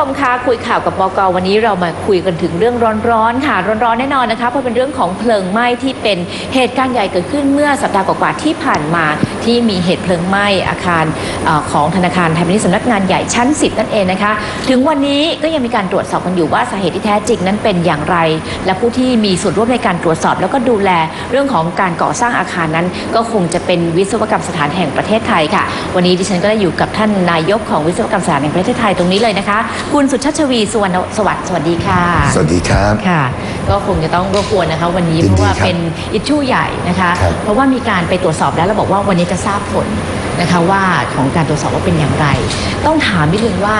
ชมคะคุยข่าวกับบกวันนี้เรามาคุยกันถึงเรื่องร้อนๆค่ะ ร้อนๆแน่นอนนะคะเพราะเป็นเรื่องของเพลิงไหม้ที่เป็นเหตุการณ์ใหญ่เกิดขึ้นเมื่อสัปดาห์กว่าๆที่ผ่านมาที่มีเหตุเพลิงไหม้อาคารเออของธนาคารไทยพาณิชย์สำนักงานใหญ่ชั้น 10 นั่นเองนะคะ ถึงวันนี้ก็ยังมีการตรวจสอบกันอยู่ว่าสาเหตุที่แท้จริงนั้นเป็นอย่างไร และผู้ที่มีส่วนร่วมในการตรวจสอบ แล้วก็ดูแลเรื่องของการก่อสร้างอาคารนั้น ก็คงจะเป็นวิศวกรรมสถานแห่งประเทศไทยค่ะ วันนี้ดิฉันก็ได้อยู่กับท่านนายกของวิศวกรรมสถานแห่งประเทศไทยตรงนี้เลยนะคะคุณสุชาติชวีสุวรรณสวัสดิ์สวัสดีค่ะ สวัสดีครับ ค่ะ ก็คงจะต้องรบกวนนะคะ วันนี้ยิเพนดีราะว่าครับเป็นอิชชูใหญ่นะคะ ครับ เพราะว่ามีการไปตรวจสอบแล้วแล้วบอกว่าวันนี้จะทราบผลนะคะว่าของการตรวจสอบว่าเป็นอย่างไร ต้องถามนิดนึงว่า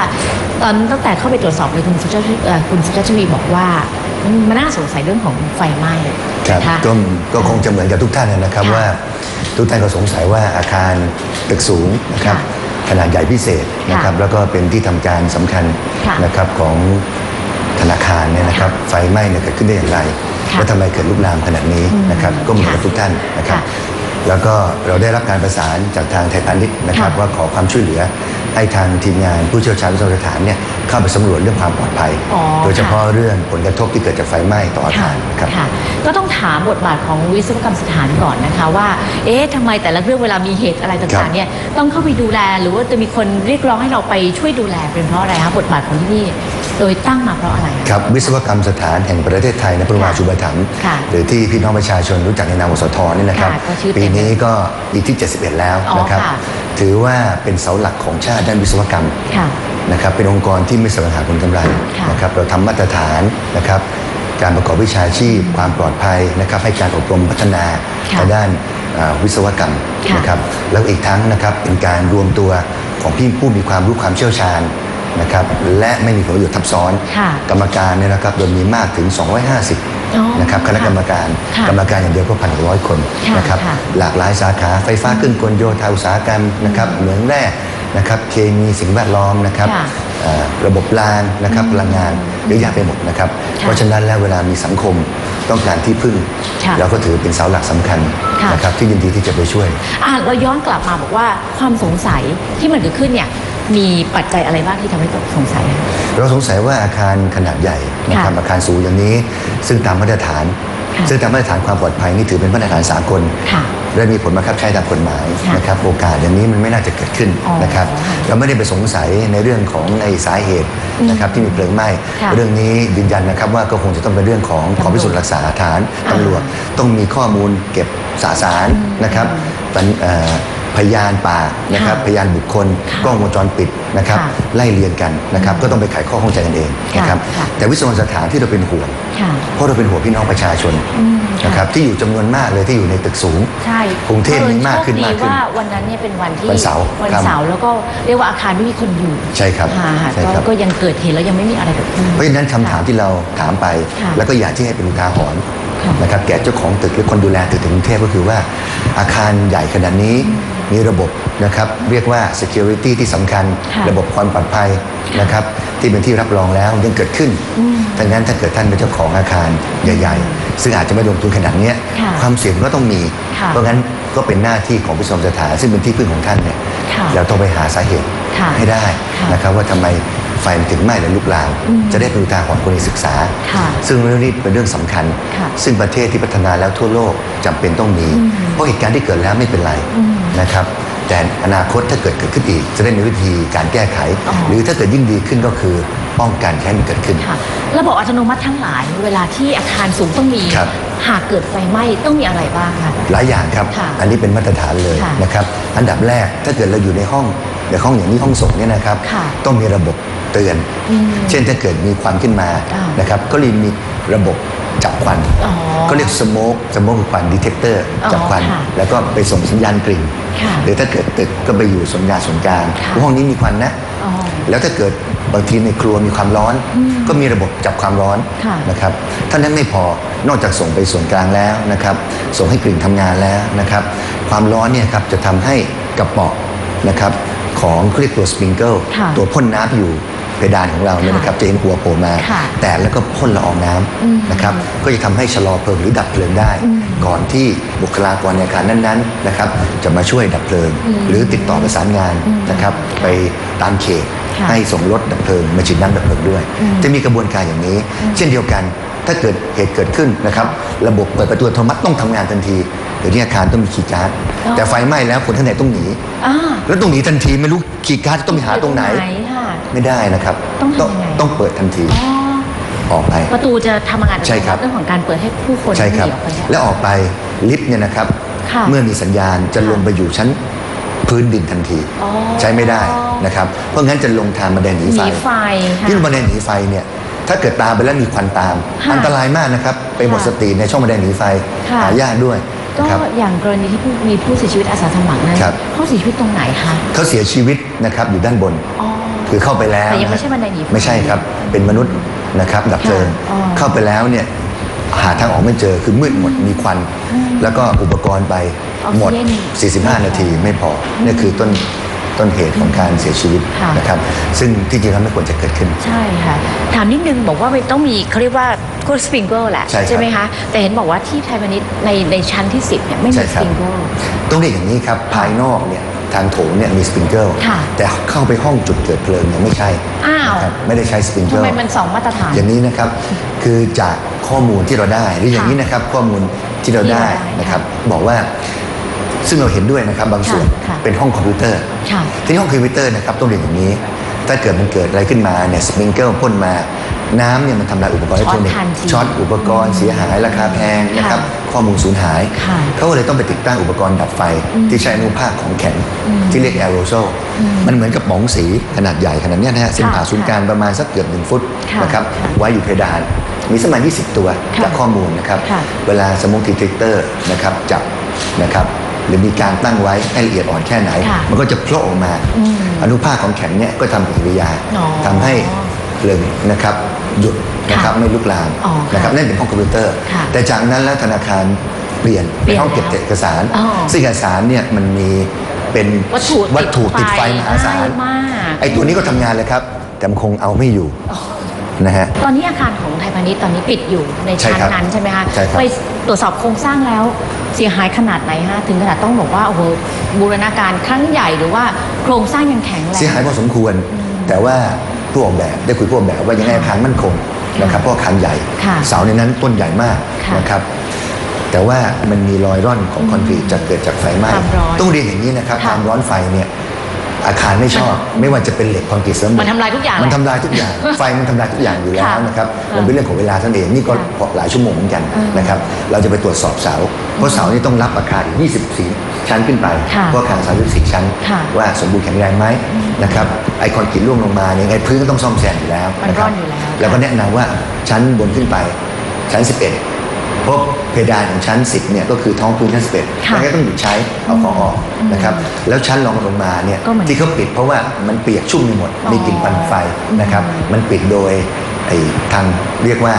ตอนตั้งแต่เข้าไปตรวจสอบเลยคุณสุชาติเอ่อคุณสุชาติชวีบอกว่ามันน่าสงสัยเรื่องของไฟไหม้ครับนะคะ ก็ก็คงจะเหมือนกับทุกท่านนะครับค่ะว่า ทุกท่านก็สงสัยว่าอาคารตึกสูงนะครับ ค่ะ ขนาดใหญ่พิเศษนะครับค่ะแล้วก็เป็นที่ทำการสำคัญค่ะนะครับของธนาคารเนี่ยนะครับไฟไหม้เนี่ยเกิดขึ้นได้อย่างไรค่ะและทำไมเกิดลุกลามขนาดนี้อืมนะครับก็เหมือนกับค่ะทุกท่านนะครับค่ะแล้วก็เราได้รับการประสานจากทางไทยพาณิชย์นะครับค่ะว่าขอความช่วยเหลือ ให้ทางทีมงานผู้เชี่ยวชาญวิศวกรรมสถานเนี่ยเข้าไปสำรวจเรื่องความปลอดภัย อ๋อโดยเฉค่ะพาะเรื่องผลกระทบที่เกิดจากไฟไหม้ต่ออาค่ะคารนะครับ ค่ะ ก็ต้องถามบทบาทของวิศวกรรมสถานก่อนนะคะว่า เอ๊ะทำไมแต่ละเรื่องเวลามีเหตุอะไรครัต่างบๆเนี่ยต้องเข้าไปดูแล หรือว่าจะมีคนเรียกร้องให้เราไปช่วยดูแลเป็นเพราะอะไรคะบทบาทของที่นี่ โดยตั้งมาเพราะอะไรคะครับวิศวกรรมสถานแห่งประเทศไทยนะพระบรมชูปถัมภ์ค่ะหรือที่พี่น้องประชาชนรู้จักในนามวสทนี่นะครับค่ะก็ชื่อเต็มปีนี้ก็ปีที่ 71 แล้วอ๋อนะครับค่ะ ถือว่าเป็นเสาหลักของชาติด้านวิศวกรรม ค่ะ นะครับเป็นองค์กรที่ไม่แสวงหาผลกำไรค่ะนะครับเราทำมาตรฐานนะครับการประกอบวิชาชีพ ความปลอดภัยนะครับให้การอบรมพัฒนาค่ะทางด้านอ่าวิศวกรรมค่ะนะครับแล้วอีกทั้งนะครับเป็นการรวมตัวของพี่ผู้มีความรู้ความเชี่ยวชาญ นะครับและไม่มีผลประโยชน์ทับซ้อน ค่ะกรรมการเนี่ยนะครับโดยมีมากถึง อ๋อ250นะครับคณะกรรมการค่ะกรรมการอย่างเดียวก็พันร้อยคนค่ะนะครับค่ะหลากหลายสาขาไฟฟ้าเครื่องกลโยธาอุตสาหกรรมนะครับเหมืองแร่นะครับเคมีสิ่งแวดล้อมนะครับค่ะเอ่อระบบรางนะครับพลังงานเยอะแยะไปหมดนะครับค่ะเพราะฉะนั้นแล้วเวลามีสังคมต้องการที่พึ่ง ค่ะเราก็ถือเป็นเสาหลักสำคัญค่ะ นะครับที่ยินดีที่จะไปช่วย อะเราย้อนกลับมาบอกว่าความสงสัยที่มันเกิดขึ้นเนี่ย มีปัจจัยอะไรบ้างที่ทำให้สงสัยคะเราสงสัยว่าอาคารขนาดใหญ่นะครับค่ะอาคารสูงอย่างนี้ ซึ่งตามมาตรฐานค่ะซึ่งตามมาตรฐานความปลอดภัยนี่ถือเป็นมาตรฐานสากลค่ะและมีผลบังคับใช้ตามกฎหมายค่ะนะครับโอกาสอย่างนี้มันไม่น่าจะเกิดขึ้นอ๋อนะครับเราไม่ได้ไปสงสัยในเรื่องของในสาเหตุนะครับที่มีเพลิงไหม้ค่ะเรื่องนี้ยืนยันนะครับว่าก็คงจะต้องเป็นเรื่องของกองพิสูจน์หลักฐานอ่าตำรวจต้องมีข้อมูลเก็บสาสารนะครับปัญเอ่อ พยานปากนะครับค่ะพยานบุคคลค่ะกล้องวงจรปิดนะครับค่ะไล่เรียงกันนะครับก็ต้องไปไขข้อข้องใจกันเองค่ะนะครับค่ะแต่วิศวกรรมสถานที่เราเป็นห่วงค่ะเพราะเราเป็นห่วงพี่น้องประชาชนอืมค่ะนะครับที่อยู่จำนวนมากเลยที่อยู่ในตึกสูงใช่กรุงเทพมีมากขึ้นเออมากโชคขึ้นดีว่าวันนั้นเนี่ยเป็นวันที่วันเสาร์วันครับเสาร์แล้วก็เรียกว่าอาคารไม่มีคนอยู่ใช่ครับค่ะใช่ก็ครับก็ยังเกิดเหตุแล้วยังไม่มีอะไรเกิดขึ้นเพราะฉะนั้นคำถามที่เราถามไปค่ะแล้วก็อยากที่ให้เป็นอุทาหรณ์ค่ะนะครับแก่เจ้าของตึกหรือคนดูแลตึกถึงกรุงเทพก็คือว่าอาคารใหญ่ขนาดนี้ มีระบบนะครับเรียกว่า security ที่สำคัญ ค่ะระบบความปลอดภัยนะครับที่เป็นที่รับรองแล้วยังเกิดขึ้นดังนั้นถ้าเกิดท่านเป็นเจ้าของอาคารใหญ่ๆ ซึ่งอาจจะไม่ลงทุนขนาดเนี้ยค่ะความเสี่ยงก็ต้องมี ค่ะเพราะงั้นก็เป็นหน้าที่ของวิศวกรรมสถานซึ่งเป็นที่พึ่งของท่านเนี่ยค่ะเราต้องไปหาสาเหตุค่ะให้ได้ค่ะ นะครับว่าทำไม ไฟมันถึงไหม้และลุกลาม จะได้เป็นอุทาหรณ์คนที่ศึกษาค่ะซึ่งเรื่องนี้เป็นเรื่องสำคัญค่ะซึ่งประเทศที่พัฒนาแล้วทั่วโลกจำเป็นต้องมี เพราะเหตุการณ์ที่เกิดแล้วไม่เป็นไรนะครับแต่อนาคตถ้าเกิดเกิดขึ้นอีก จะได้มีวิธีการแก้ไขอ๋อหรือถ้าเกิดยิ่งดีขึ้นก็คือป้องกันแค่มันเกิดขึ้นค่ะระบบอัตโนมัติทั้งหลาย เวลาที่อาคารสูงต้องมีครับหากเกิดไฟไหม้ต้องมีอะไรบ้างคะหลายอย่างครับค่ะอันนี้เป็นมาตรฐานเลยค่ะนะครับ อันดับแรกถ้าเกิดเราอยู่ในห้อง ในห้องอย่างนี้ห้องส่งเนี่ยนะครับ ค่ะต้องมีระบบเตือน อืมเช่นถ้าเกิดมีควันขึ้นมาอ่านนะครับ ก็เลยมีระบบจับควัน อ๋อก็เรียกสโมกสโมกคือควันดีเทคเตอร์อ๋อจับควัน ค่ะแล้วก็ไปส่งสัญญาณกลิ่น ค่ะหรือถ้าเกิดตึกก็ไปอยู่ส่วนยาส่วนกลางค่ะว่าห้องนี้มีควันนะ อ๋อแล้วถ้าเกิดบางทีในครัวมีความร้อนก็มีระบบจับความร้อนค่ะนะครับท่านั้นไม่พอนอกจากส่งไปส่วนกลางแล้วนะครับ ส่งให้กลิ่นทำงานแล้วนะครับ ความร้อนเนี่ยครับจะทำให้กระเป๋อนะครับ ของเขาเรียกตัวสปริงเกิลค่ะตัวพ่นน้ำอยู่เพดานของเราเนี่ยนะครับจะเห็นหัวโผล่มา ค่ะแตกแล้วก็พ่นละอองน้ำนะครับก็จะทำให้ชะลอเพลิงหรือดับเพลิงได้ก่อนที่บุคลากรในอาคารนั้นๆนะครับจะมาช่วยดับเพลิงหรือติดต่อประสานงานนะครับไปตามเขตค่ะให้ส่งรถดับเพลิงมาฉีดน้ำดับเพลิงด้วยจะมีกระบวนการอย่างนี้ เช่นเดียวกัน ถ้าเกิดเหตุเกิดขึ้นนะครับ ระบบเปิดประตูอัตโนมัติต้องทำงานทันทีเดี๋ยวนี้อาคารต้องมีคีย์การ์ดอ๋อแต่ไฟไหม้แล้วคนข้างในต้องหนีอ่าแล้วต้องหนีทันทีไม่รู้คีย์การ์ดจะต้องไปหาตรงไหนค่ะไม่ได้นะครับ ต้องทำยังไงต้องเปิดทันทีอ๋อออกไปประตูจะทำงานใช่ครับเรื่องของการเปิดให้ผู้คนใช่ครับหนีออกไปเนี่ยแล้วออกไปลิฟต์เนี่ยนะครับค่ะเมื่อมีสัญญาณจะค่ะลงไปอยู่ชั้นพื้นดินทันทีอ๋อใช้ไม่ได้นะครับ เพราะงั้นจะลงทางบันไดหนีหไฟนีไฟค่ะที่บันไดหนีไฟเนี่ย ถ้าเกิดตามไปแล้วมีควันตามค่ะอันตรายมากนะครับ ไปหมดค่ะสติในช่องบันไดหนีไฟค่ะ หายากด้วยก็นะครับ อย่างกรณีที่ผู้มีผู้เสียชีวิตอาสาสมัครนั้นครับ เขาเสียชีวิตตรงไหนคะเขาเสียชีวิตนะครับอยู่ด้านบน อ๋อ คือเข้าไปแล้วแต่ยังไม่ะใช่บันไดหนีไฟไม่ใช่ครับ เป็นมนุษย์นะครับ ดับเพลิงค่ะอ๋อเข้าไปแล้วเนี่ยหาทางออกไม่เจอคือมืดหมดมีควันแล้วก็อุปกรณ์ไปออกซิหมดเจน45 นาทีไม่พอนี่คือต้น ต้นเหตุของการเสียชีวิตค่ะ นะครับ ซึ่งที่จริงแล้วไม่ควรจะเกิดขึ้น ใช่ค่ะ ถามนิดนึงบอกว่ามันต้องมีเขาเรียกว่าก็สปริงเกิลแหละใช่ครับไหมคะ แต่เห็นบอกว่าที่ไทยพาณิชย์ในในชั้นที่ 10เนี่ยไม่ใช่มีสครัปบริงเกิล ต้องเรียกอย่างนี้ครับ ภายนอกเนี่ยทางโถงเนี่ยมีสปริงเกิลค่ะแต่เข้าไปห้องจุดเกิดเพลิงเนี่ยไม่ใช่อ้าว นะครับไม่ได้ใช้สปริงเกิทำล ไมมันสองมาตรฐาน อย่างนี้นะครับคือจากข้อมูลที่เราได้หรืออย่างนี้นะครับข้อมูลที่เราได้ที่เราได้นะครับ บอกว่าซึ่งเราเห็นด้วยนะครับบางส่วนค่ะเป็นห้องคอมพิวเตอร์ ค่ะ ที่ห้องคอมพิวเตอร์นะครับต้องเรียนอย่างนี้ ถ้าเกิดมันเกิดอะไรขึ้นมาเนี่ยสปริงเกิลพ่นมา น้ำเนี่ยมันทำลายอุปกรณ์อิเล็กทรอนิกช็อตทันส์ทีช็อตอุปกรณ์เสียหายราคาแพงนะครับข้อมูลสูญหายค่ะเขาก็เลยต้องไปติดตั้งอุปกรณ์ดับไฟที่ใช้อนุภาคของแข็งที่เรียกแอโรโซลมันเหมือนกับหมองสีขนาดใหญ่ขนาดเนี้ยนะฮะเส้นผ่าศูนย์กลางประมาณสักเกือบหนึ่งฟุตค่ะนะครับไว้อยู่เพดาน มีสกประมาณ20 ตัวค่ะจากข้อมูลนะครับค่ะเวลาสมองดีเทคเตอร์นะครับจับนะครับ หรือมีการตั้งไว้ให้ละเอียดอ่อนแค่ไหนค่ะมันก็จะโผล่ออกมาอืมอนุภาคของแข็งเนี่ยก็ทำปฏิกิริยาอ๋อทำให้เพลิงนะครับหยุดนะครับค่ะไม่ลุกลามอ๋อค่ะนะครับนั่นเป็นห้องคอมพิวเตอร์ค่ะแต่จากนั้นแล้วธนาคารเปลี่ยนเปลี่เป็นยนห้องเก็บแล้วเอกสารอ๋อซึ่งเอกสารเนี่ยมันมีเป็นวัตถุวัตถุติดไฟมหาศาลง่ยมากไอ้ตัวนี้ก็ทำงานเลยครับ แต่มันคงเอาไม่อยู่นะฮะตอนนี้อาคารของไทยพาณิชย์ตอนนี้ปิดอยู่ในใช่ชั้นครับนั้นใช่ไหมคะใช่ครับไปตรวจสอบโครงสร้างแล้วเสียหายขนาดไหนฮะถึงขนาดต้องบอกว่าโอ้โหบูรณาการครั้งใหญ่หรือว่าโครงสร้างยังแข็งแรงเสียหายพอสมควร แต่ว่าผู้ออกแบบได้คุยผู้ออกแบบว่ายังไงอาคารมั่นคงนะครับเพราะอาคารใหญ่ค่ะเสาในนั้นต้นใหญ่มากค่ะนะครับแต่ว่ามันมีรอยร่อนของคอนกรีตจะเกิดจากไฟไหม้ความร้อนต้องเรียนอย่างนี้นะครับค่ะความร้อนไฟเนี่ย อาคารไม่ชอบ ไม่ว่าจะเป็นเหล็กคอนกรีตเสริมเหล็กมันทำลายทุกอย่างมันแหละทำลายทุกอย่างไฟมันทำลายทุกอย่างอยู่แล้วค่ะนะครับค่ะมันเป็นเรื่องของเวลาท่านเองนี่ก็ค่ะหลายชั่วโมงเหมือนกันอืมนะครับเราจะไปตรวจสอบเสาเพราะเสานี่ต้องรับอาคารอีก24 ชั้นขึ้นไปค่ะเพราะอาคาร34 ชั้นค่ะว่าสมบูรณ์แข็งแรงไหมนะครับไอคอนกรีตร่วงลงมาเนี่ยไงพื้นก็ต้องซ่อมแซมอยู่แล้วมันนะคร่รัอนอยู่แล้วแล้วก็แนะนำว่าชั้นบนขึ้นไปชั้น 11 เพราะเพดานของชั้น 10เนี่ยก็คือท้องพื้นชั้น11ค่ะแล้วก็ต้องหยุดใช้เอาของออกนะครับแล้วชั้นรองลงมาเนี่ยก็เหมือนที่เขาปิดเพราะว่ามันเปียกชุ่มไปหมดอ๋อมีกลิ่นควันไฟนะครับ มันปิดโดยไอ้ทางเรียกว่า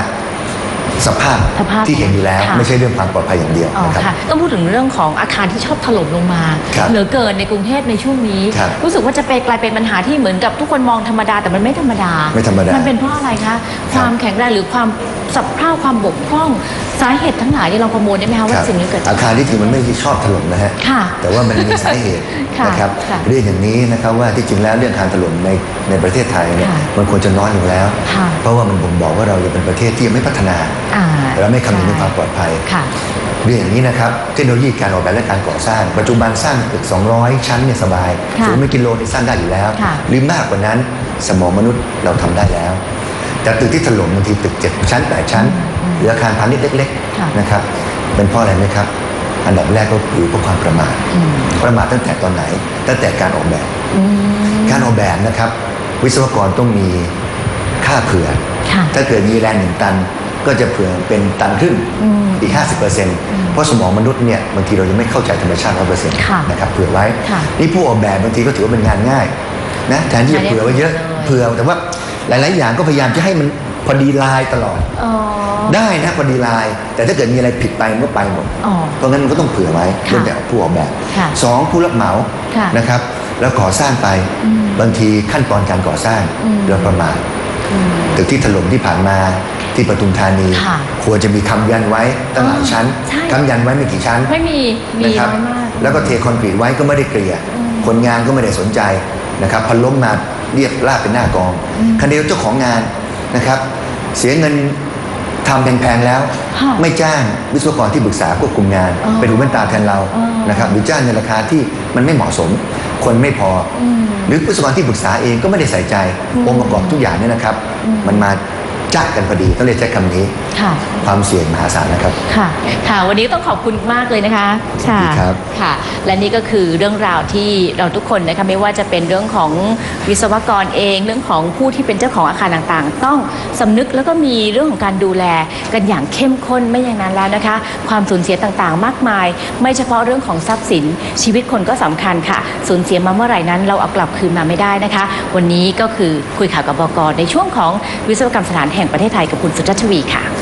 สภาพสภาพที่เห็นอยู่แล้ว ค่ะ ไม่ใช่เรื่องความปลอดภัยอย่างเดียวอ๋อนะครับ ค่ะต้องพูดถึงเรื่องของอาคารที่ชอบถล่มลงมาครับเหลือเกินในกรุงเทพในช่วงนี้ ครับรู้สึกว่าจะไปกลายเป็นปัญหาที่เหมือนกับทุกคนมองธรรมดาแต่มันไม่ธรรมดาไม่ธรรมดามันเป็นเพราะอะไรคะความแข็งแรงหรือความสับเพร่าความบกพร่องสาเหตุทั้งหลายเนี่ยเราประมวลได้ไหมคะว่าครับสิ่งนี้เกิดอาจากคารที่จริงมันไม่ได้ชอบถล่มนะฮะค่ะแต่ว่ามันมีสาเหตุค่ะนะครับค่ะเรื่องอย่างนี้นะครับว่าที่จริงแล้วเรื่องการถล่มในในประเทศไทยเนี่ยค่ะมันควรจะน้อยลงแล้ว ค่ะเพราะว่ามันบ่งบอกว่าเรายังเป็นประเทศที่ยังไม่พัฒนาอ่าและไม่คำนึงถึงความปลอดภัยค่ะเรื่องอย่างนี้นะครับเทคโนโลยีการออกแบบและการก่อสร้าง ปัจจุบันสร้างตึก 200 ชั้นเนี่ยสบายค่ะสูงไม่กิโลนี่สร้างได้อยู่แล้วค่ะหรือมากกว่านั้นสมองมนุษย์เราทำได้แล้ว แต่ตึกที่ถล่มบางทีตึก 7 ชั้น 8 ชั้น หรืออาคารพาณิชย์เล็กค่ะๆนะครับเป็นเพราะอะไรไหมครับ อันดับแรกก็คือเพราะความประมาทประมาทตั้งแต่ตอนไหน ตั้งแต่การออกแบบอืมการออกแบบนะครับ วิศวกรต้องมีค่าเผื่อค่ะถ้าเกิดมีแรงหนึ่งตัน ก็จะเผื่อเป็นตันครึ่งอืมอีก 50%เพราะสมองมนุษย์เนี่ยบางทีเรายังไม่เข้าใจธรรมชาติร้อยเปอร์เซ็นต์ค่ะนะครับเผื่อไว้ค่ะนี่ผู้ออกแบบบางทีก็ถือว่าเป็นงานง่ายนะแทนที่จะเผื่อไว้เยอะไม่ได้เผื่อแต่ว่าหลาย ๆ อย่างก็พยายามจะให้มันพอดีลายตลอดอ๋อได้นะพอดีลาย แต่ถ้าเกิดมีอะไรผิดไปมันก็ไปหมดอ๋อเพราะงั้นมันก็ต้องเผื่อไว้ค่ะเรื่องแต่ผู้ออกแบบค่ะสองผู้รับเหมาค่ะนะครับ แล้วก่อสร้างไปบางทีขั้นตอนการก่อสร้างเราประมาทตึกที่ถล่มที่ผ่านมา ที่ปทุมธานี ค่ะควรจะมีคำยันไว้ตั้งหลายชั้นใช่ คำยันไว้ไม่กี่ชั้นไม่มีมีนะครับน้อยมาก แล้วก็เทคอนกรีตไว้ก็ไม่ได้เกลี่ยคนงานก็ไม่ได้สนใจนะครับพอล้มมาเรียบราบเป็นหน้ากองคันเดียวเจ้าของงานนะครับ เสียเงินทำแพงๆแล้ว ค่ะไม่จ้างวิศวกรที่ปรึกษาควบคุมงาน อ๋อเป็นหูเป็นตาแทนเราอ๋อ นะครับหรือจ้างในราคาที่มันไม่เหมาะสม คนไม่พออหรือวิศวกรที่ปรึกษาเองก็ไม่ได้ใส่ใจองค์ประกอบทุกอย่างเนี่ยนะครับมันมา จ้ากันพอดีต้องเลยใช้คำนี้ ค่ะความเสี่ยงมหาศาลนะครับ ค่ะ ค่ะ วันนี้ต้องขอบคุณมากเลยนะคะค่ะครับค่ะ และนี่ก็คือเรื่องราวที่เราทุกคนนะคะไม่ว่าจะเป็นเรื่องของวิศวกรเอง เรื่องของผู้ที่เป็นเจ้าของอาคารต่างๆ ต้องสำนึกแล้วก็มีเรื่องของการดูแลกันอย่างเข้มข้นไม่อย่างนั้นแล้วนะคะ ความสูญเสียต่างๆ มากมาย ไม่เฉพาะเรื่องของทรัพย์สิน ชีวิตคนก็สำคัญค่ะ สูญเสียมาเมื่อไหร่นั้นเราเอากลับคืนมาไม่ได้นะคะ วันนี้ก็คือคุยข่าวกับบกในช่วงของวิศวกรรมสถานแห่งแห่งประเทศไทยกับคุณสุจัชวีค่ะ